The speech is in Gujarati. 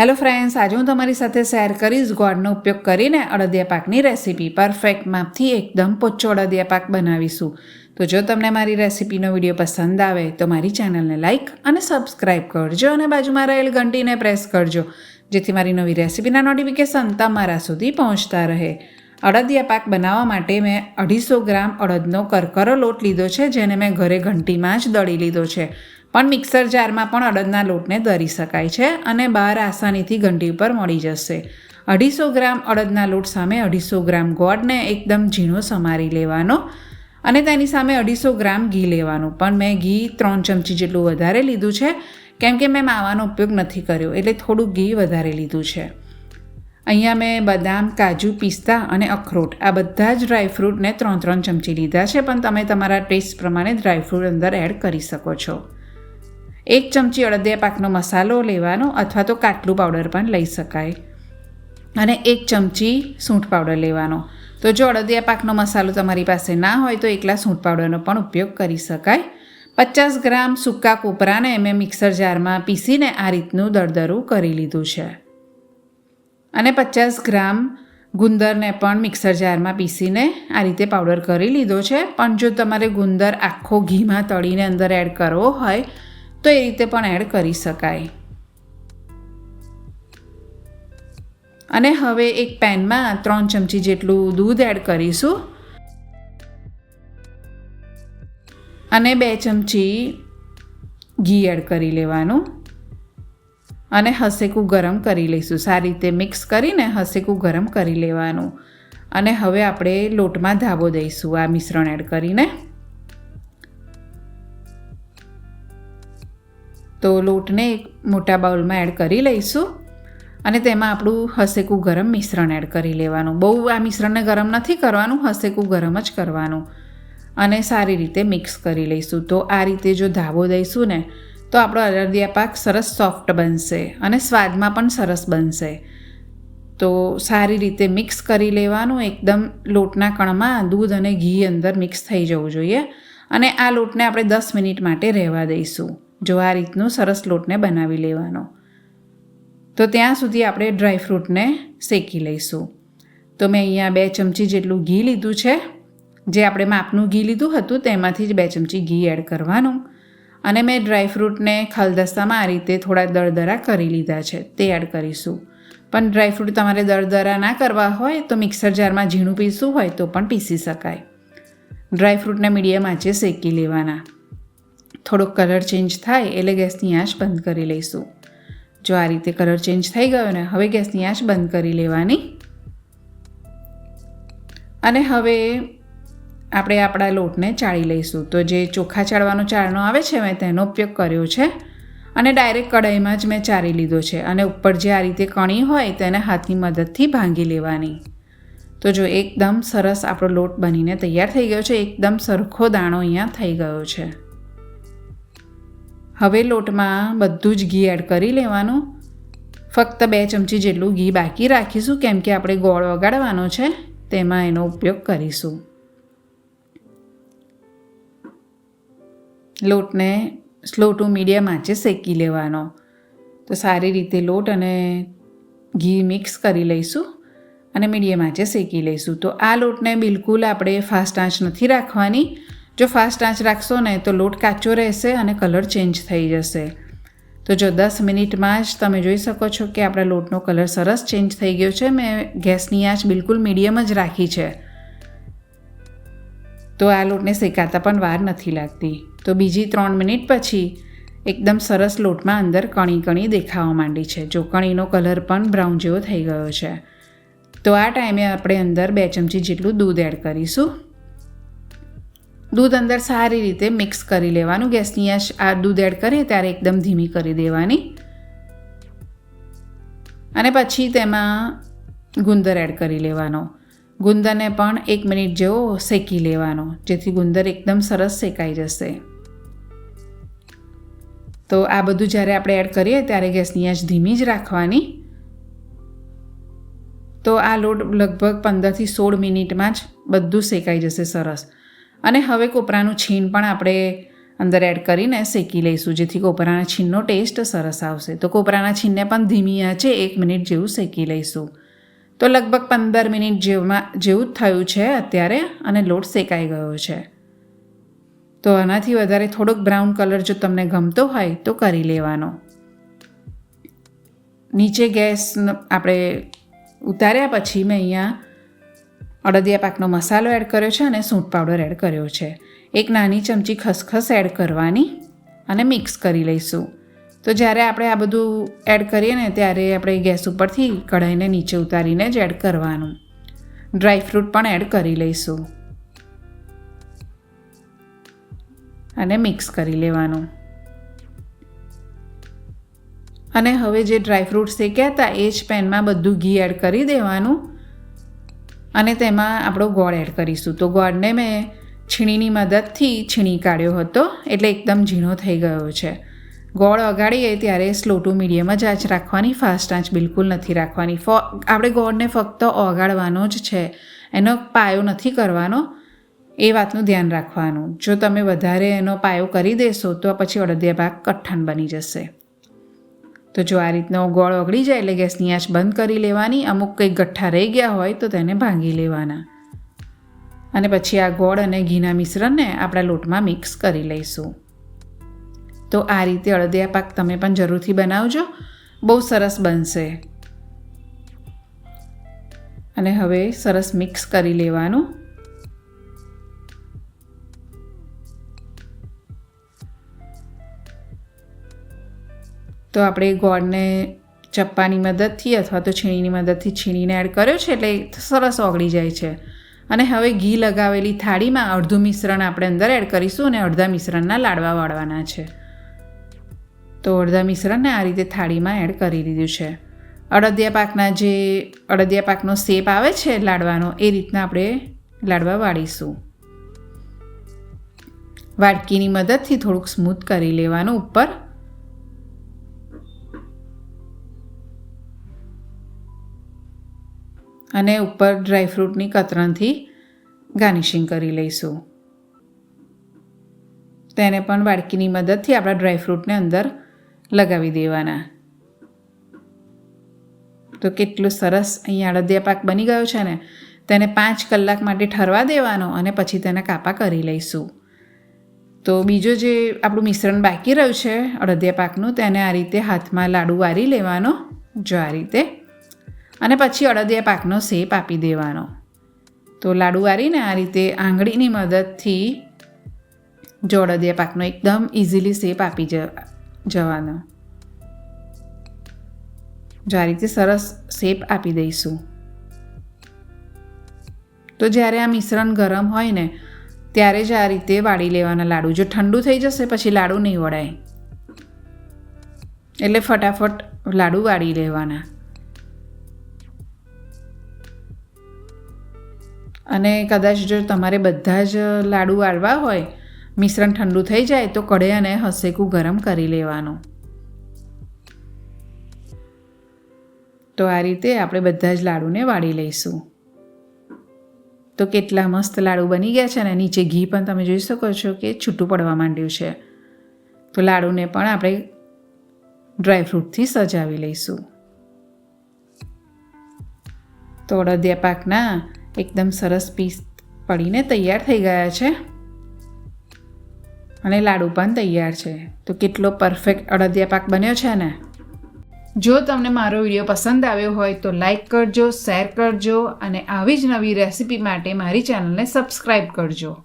હેલો ફ્રેન્ડ્સ આજે હું તમારી સાથે શેર કરીશ ગોળનો ઉપયોગ કરીને અડદિયા પાકની રેસીપી પરફેક્ટ માપથી એકદમ પોચો અડદિયા પાક બનાવીશું. તો જો તમને મારી રેસીપીનો વીડિયો પસંદ આવે, તો મારી ચેનલને લાઇક અને સબસ્ક્રાઇબ કરજો અને બાજુમાં રહેલ ઘંટીને પ્રેસ કરજો, જેથી મારી નવી રેસીપીના નોટિફિકેશન તમારા સુધી પહોંચતા રહે. અડદિયા પાક બનાવવા માટે મેં અઢીસો ગ્રામ અડદનો કરકરો લોટ લીધો છે, જેને મેં ઘરે ઘંટીમાં જ દળી લીધો છે. પણ મિક્સર જારમાં પણ અડદના લોટને દરી શકાય છે અને બહાર આસાનીથી ઘંટી ઉપર મળી જશે. અઢીસો ગ્રામ અડદના લોટ સામે અઢીસો ગ્રામ ગોળને એકદમ ઝીણો સમારી લેવાનો અને તેની સામે અઢીસો ગ્રામ ઘી લેવાનું. પણ મેં ઘી ત્રણ ચમચી જેટલું વધારે લીધું છે, કેમ કે મેં માવાનો ઉપયોગ નથી કર્યો, એટલે થોડુંક ઘી વધારે લીધું છે. અહીંયા મેં બદામ, કાજુ, પિસ્તા અને અખરોટ, આ બધા જ ડ્રાયફ્રૂટને ત્રણ ત્રણ ચમચી લીધા છે, પણ તમે તમારા ટેસ્ટ પ્રમાણે ડ્રાયફ્રૂટ અંદર એડ કરી શકો છો. એક ચમચી અડદિયા પાકનો મસાલો લેવાનો અથવા તો કાટલું પાવડર પણ લઈ શકાય. અને એક ચમચી સૂંઠ પાવડર લેવાનો. તો જો અડદિયા પાકનો મસાલો તમારી પાસે ના હોય તો એકલા સૂંઠ પાવડરનો પણ ઉપયોગ કરી શકાય. પચાસ ગ્રામ સૂકા કોપરાને મેં મિક્સર જારમાં પીસીને આ રીતનું દરદરું કરી લીધું છે. અને પચાસ ગ્રામ ગુંદરને પણ મિક્સર જારમાં પીસીને આ રીતે પાવડર કરી લીધો છે. પણ જો તમારે ગુંદર આખો ઘીમાં તળીને અંદર એડ કરવો હોય તો એ રીતે પણ એડ કરી શકાય. અને હવે એક પેનમાં ત્રણ ચમચી જેટલું દૂધ એડ કરીશું. અને બે ચમચી ઘી એડ કરી લેવાનું. અને હસેકું ગરમ કરી લઈશું. સારી રીતે મિક્સ કરીને હસેકું ગરમ કરી લેવાનું. અને હવે આપણે લોટમાં ધાબો દઈશું આ મિશ્રણ એડ કરીને. તો લોટને એક મોટા બાઉલમાં એડ કરી લઈશું. અને તેમાં આપણું હસેકું ગરમ મિશ્રણ એડ કરી લેવાનું. બહુ આ મિશ્રણને ગરમ નથી કરવાનું, હસેકું ગરમ જ કરવાનું. અને સારી રીતે મિક્સ કરી લઈશું. તો આ રીતે જો ધાબો દઈશું ને, તો આપણો અરડિયા પાક સરસ સોફ્ટ બનશે અને સ્વાદમાં પણ સરસ બનશે. તો સારી રીતે મિક્સ કરી લેવાનું. એકદમ લોટના કણમાં દૂધ અને ઘી અંદર મિક્સ થઈ જવું જોઈએ. અને આ લોટને આપણે દસ મિનિટ માટે રહેવા દઈશું. જો આ રીતનું સરસ લોટને બનાવી લેવાનો. તો ત્યાં સુધી આપણે ડ્રાયફ્રૂટને શેકી લઈશું. તો મેં અહીંયા બે ચમચી જેટલું ઘી લીધું છે. જે આપણે માપનું ઘી લીધું હતું તેમાંથી જ બે ચમચી ઘી એડ કરવાનું. અને મેં ડ્રાયફ્રૂટને ખલદસ્તામાં આ રીતે થોડા દળદરા કરી લીધા છે, તે એડ કરીશું. પણ ડ્રાયફ્રૂટ તમારે દરદરા ના કરવા હોય તો મિક્સર જારમાં ઝીણું પીસવું હોય તો પણ પીસી શકાય. ડ્રાયફ્રૂટને મીડિયમ આંચે શેકી લેવાના. થોડોક કલર ચેન્જ થાય એટલે ગેસની આંચ બંધ કરી લઈશું. જો આ રીતે કલર ચેન્જ થઈ ગયો ને, હવે ગેસની આંચ બંધ કરી લેવાની. અને હવે આપણે આપણા લોટને ચાળી લઈશું. તો જે ચોખા ચાળવાનો ચાળનો આવે છે, મેં તેનો ઉપયોગ કર્યો છે. અને ડાયરેક્ટ કઢાઈમાં જ મેં ચારી લીધો છે. અને ઉપર જે આ રીતે કણી હોય, તેને હાથની મદદથી ભાંગી લેવાની. તો જો એકદમ સરસ આપણો લોટ બનીને તૈયાર થઈ ગયો છે, એકદમ સરખો દાણો અહીંયા થઈ ગયો છે. હવે લોટમાં બધું જ ઘી એડ કરી લેવાનું. ફક્ત બે ચમચી જેટલું ઘી બાકી રાખીશું, કેમ કે આપણે ગોળ વગાડવાનો છે, તેમાં એનો ઉપયોગ કરીશું. લોટને સ્લો ટુ મીડિયમ આંચે શેકી લેવાનો. તો સારી રીતે લોટ અને ઘી મિક્સ કરી લઈશું અને મીડિયમ આંચે શેકી લઈશું. તો આ લોટને બિલકુલ આપણે ફાસ્ટ આંચ નથી રાખવાની. જો ફાસ્ટ આંચ રાખશો ને તો લોટ કાચો રહેશે અને કલર ચેન્જ થઈ જશે. તો જો દસ મિનિટમાં જ તમે જોઈ શકો છો કે આપણા લોટનો કલર સરસ ચેન્જ થઈ ગયો છે. મેં ગેસની આંચ બિલકુલ મીડિયમ જ રાખી છે. તો આ લોટને શેકાતા પણ વાર નથી લાગતી. તો બીજી ત્રણ મિનિટ પછી એકદમ સરસ લોટમાં અંદર કણી કણી દેખાવા માંડી છે. જો કણીનો કલર પણ બ્રાઉન જેવો થઈ ગયો છે. તો આ ટાઈમે આપણે અંદર બે ચમચી જેટલું દૂધ એડ કરીશું. દૂધ અંદર સારી રીતે મિક્સ કરી લેવાનું. ગેસની આશ આ દૂધ એડ કરીએ ત્યારે એકદમ ધીમી કરી દેવાની. અને પછી તેમાં ગુંદર એડ કરી લેવાનો. ગુંદરને પણ એક મિનિટ જેવો શેકી લેવાનો, જેથી ગુંદર એકદમ સરસ શેકાઈ જશે. તો આ બધું જ્યારે આપણે એડ કરીએ ત્યારે ગેસની આંચ ધીમી જ રાખવાની. તો આ લોટ લગભગ પંદરથી સોળ મિનિટમાં જ બધું શેકાઈ જશે સરસ. અને હવે કોપરાનું છીણ પણ આપણે અંદર એડ કરીને શેકી લઈશું, જેથી કોપરાના છીણનો ટેસ્ટ સરસ આવશે. તો કોપરાના છીણને પણ ધીમી આંચે એક મિનિટ જેવું શેકી લઈશું. તો લગભગ પંદર મિનિટ જેવમાં, જેવું જ થયું છે અત્યારે અને લોટ શેકાઈ ગયો છે. તો આનાથી વધારે થોડોક બ્રાઉન કલર જો તમને ગમતો હોય તો કરી લેવાનો. નીચે ગેસ આપણે ઉતાર્યા પછી મેં અહીંયા અડદિયા પાકનો મસાલો એડ કર્યો છે અને સૂંઠ પાવડર એડ કર્યો છે. એક નાની ચમચી ખસખસ એડ કરવાની અને મિક્સ કરી લઈશું. તો જ્યારે આપણે આ બધું એડ કરીએ ને ત્યારે આપણે ગેસ ઉપરથી કઢાઈને નીચે ઉતારીને જ એડ કરવાનું. ડ્રાય ફ્રૂટ પણ એડ કરી લઈશું. અને મિક્સ કરી લેવાનું. અને હવે જે ડ્રાયફ્રૂટ્સ શેક્યા હતા એ જ પેનમાં બધું ઘી એડ કરી દેવાનું. અને તેમાં આપણો ગોળ એડ કરીશું. તો ગોળને મેં છીણીની મદદથી છીણી કાઢ્યો હતો, એટલે એકદમ ઝીણો થઈ ગયો છે. ગોળ અગાડીએ ત્યારે સ્લો ટુ મીડિયમ જ આંચ રાખવાની ફાસ્ટ આંચ બિલકુલ નથી રાખવાની. ફ, આપણે ગોળને ફક્ત ઓગાળવાનો જ છે. એનો પાયો નથી કરવાનો, એ વાતનું ધ્યાન રાખવાનું. જો તમે વધારે એનો પાયો કરી દેશો, તો પછી અડદિયા ભાગ કઠણ બની જશે. તો જો આ રીતનો ગોળ ઓગળી જાય એટલે ગેસની આંચ બંધ કરી લેવાની, અમુક કંઈક ગઠ્ઠા રહી ગયા હોય તો તેને ભાંગી લેવાના. અને પછી આ ગોળ અને ઘીના મિશ્રણને આપણા લોટમાં મિક્સ કરી લઈશું. તો આ રીતે અડદિયા પાક તમે પણ જરૂરથી બનાવજો. બહુ સરસ બનશે. અને હવે સરસ મિક્સ કરી લેવાનું. તો આપણે ગોળને ચપ્પાની મદદથી અથવા તો છીણીની મદદથી છીણીને એડ કર્યો છે એટલે સરસ ઓગળી જાય છે. અને હવે ઘી લગાવેલી થાળીમાં અડધું મિશ્રણ આપણે અંદર એડ કરીશું અને અડધા મિશ્રણના લાડવા વાળવાના છે. તો અડધા મિશ્રણને આ રીતે થાળીમાં એડ કરી દીધું છે. અડદિયા પાકના જે અડદિયા પાકનો શેપ આવે છે લાડવાનો એ રીતના આપણે લાડવા વાળીશું. વાડકીની મદદથી થોડુંક સ્મૂથ કરી લેવાનું ઉપર. અને ઉપર ડ્રાયફ્રૂટની કતરણથી ગાર્નિશિંગ કરી લઈશું. તેને પણ વાડકીની મદદથી આપણા ડ્રાયફ્રૂટને અંદર લગાવી દેવાના. તો કેટલું સરસ અહીંયા અડદિયા પાક બની ગયો છે ને, તેને પાંચ કલાક માટે ઠરવા દેવાનો અને પછી તેને કાપા કરી લઈશું. તો બીજો જે આપણું મિશ્રણ બાકી રહ્યું છે અડદિયા પાકનું, તેને આ રીતે હાથમાં લાડુ વારી લેવાનો, જો આ રીતે અને પછી અડદિયા પાકનો શેપ આપી દેવાનો. તો લાડુ વારીને આ રીતે આંગળીની મદદથી જો અડદિયા પાકનો એકદમ ઇઝીલી શેપ આપી જવાનો. જો આ રીતે સરસ શેપ આપી દઈશું. તો જ્યારે આ મિશ્રણ ગરમ હોય ને, ત્યારે જ આ રીતે વાળી લેવાના લાડુ. જો ઠંડુ થઈ જશે, પછી લાડુ નહીં વળાય. એટલે ફટાફટ લાડુ વાળી લેવાના. અને કદાચ જો તમારે બધા જ લાડુ વાળવા હોય, મિશ્રણ ઠંડુ થઈ જાય, તો કઢે અને હસેકું ગરમ કરી લેવાનું. તો આ રીતે આપણે બધા જ લાડુને વાળી લઈશું. તો કેટલા મસ્ત લાડુ બની ગયા છે અને નીચે ઘી પણ તમે જોઈ શકો છો કે છૂટું પડવા માંડ્યું છે. તો લાડુને પણ આપણે ડ્રાયફ્રૂટથી સજાવી લઈશું. તો અડદિયા પાકના એકદમ સરસ પીસ પડીને તૈયાર થઈ ગયા છે. અને લાડુ પણ તૈયાર છે. તો કેટલો પરફેક્ટ અડદિયા પાક બન્યો છે ને. જો તમને મારો વીડિયો પસંદ આવ્યો હોય તો લાઈક કરજો શેર કરજો અને આવી જ નવી રેસિપી માટે મારી ચેનલને સબસ્ક્રાઈબ કરજો.